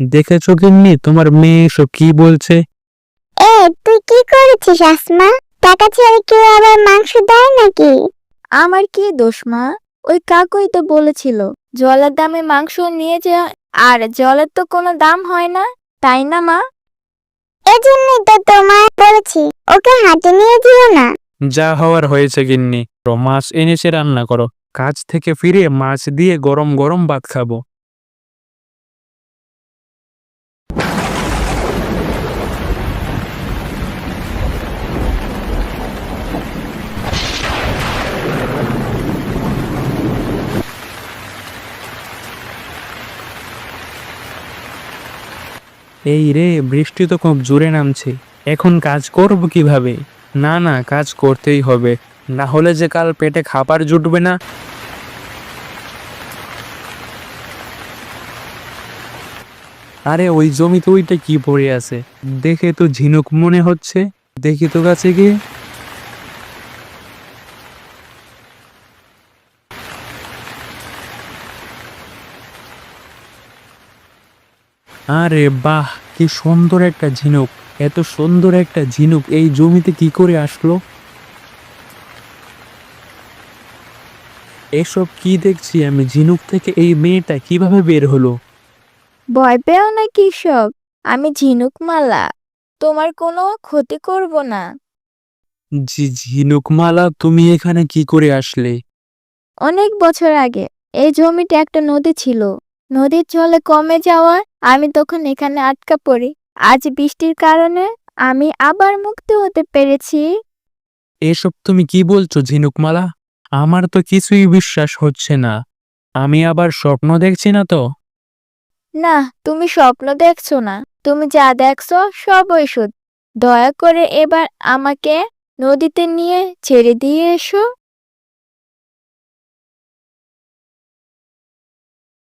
দেখেছ গিন্নি তোমার মেয়ে এসব কি বলছে? এ তুই কি করেছিস আসমা? টাকা ছেড়ে কেউ আবার মাংস দেয় নাকি? আমার কি দোষ মা? ওই কাকুই তো বলেছিল জলের দামে মাংস নিয়ে যা আর জলের তো কোনো দাম হয় না তাই না মা? এজন্যই তো তোমায় বলেছি ওকে হাটে নিয়ে যেও না। যা হওয়ার হয়েছে গিন্নি মাছ এনেছে রান্না করো। কাজ থেকে ফিরে মাছ দিয়ে গরম গরম ভাত খাব। এই রে, বৃষ্টি তো খুব জোরে নামছে। এখন কাজ করব কীভাবে? না না, কাজ করতেই হবে। না হলে যে কাল পেটে খাবার জুটবে না। আরে, ওই জমিতে ওইটা কি পড়ে আছে? দেখে তো ঝিনুক মনে হচ্ছে। দেখি তো গাছে গিয়ে। আরে বাহ কি সুন্দর একটা ঝিনুক এত সুন্দর একটা ঝিনুক এই জমিতে কি করে আসলো? এসব কি দেখছি আমি? ঝিনুক থেকে এই মেয়েটা কীভাবে বের হলো? ভয় পেও না কৃষক আমি ঝিনুকমালা তোমার কোনো ক্ষতি করব না। জি ঝিনুকমালা তুমি এখানে কি করে আসলে? অনেক বছর আগে এই জমিটা একটা নদী ছিল। নদীর জলে কমে যাওয়ার আমি তখন এখানে আটকা পড়ি। আজ বৃষ্টির কারণে আমি আবার মুক্ত হতে পেরেছি। এসব তুমি কি বলছো ঝিনুকমালা? আমার তো কিছুই বিশ্বাস হচ্ছে না। আমি আবার স্বপ্ন দেখছি না তো? না তুমি স্বপ্ন দেখছ না। তুমি যা দেখছ সবই সত্যি। দয়া করে এবার আমাকে নদীতে নিয়ে ছেড়ে দিয়ে এসো।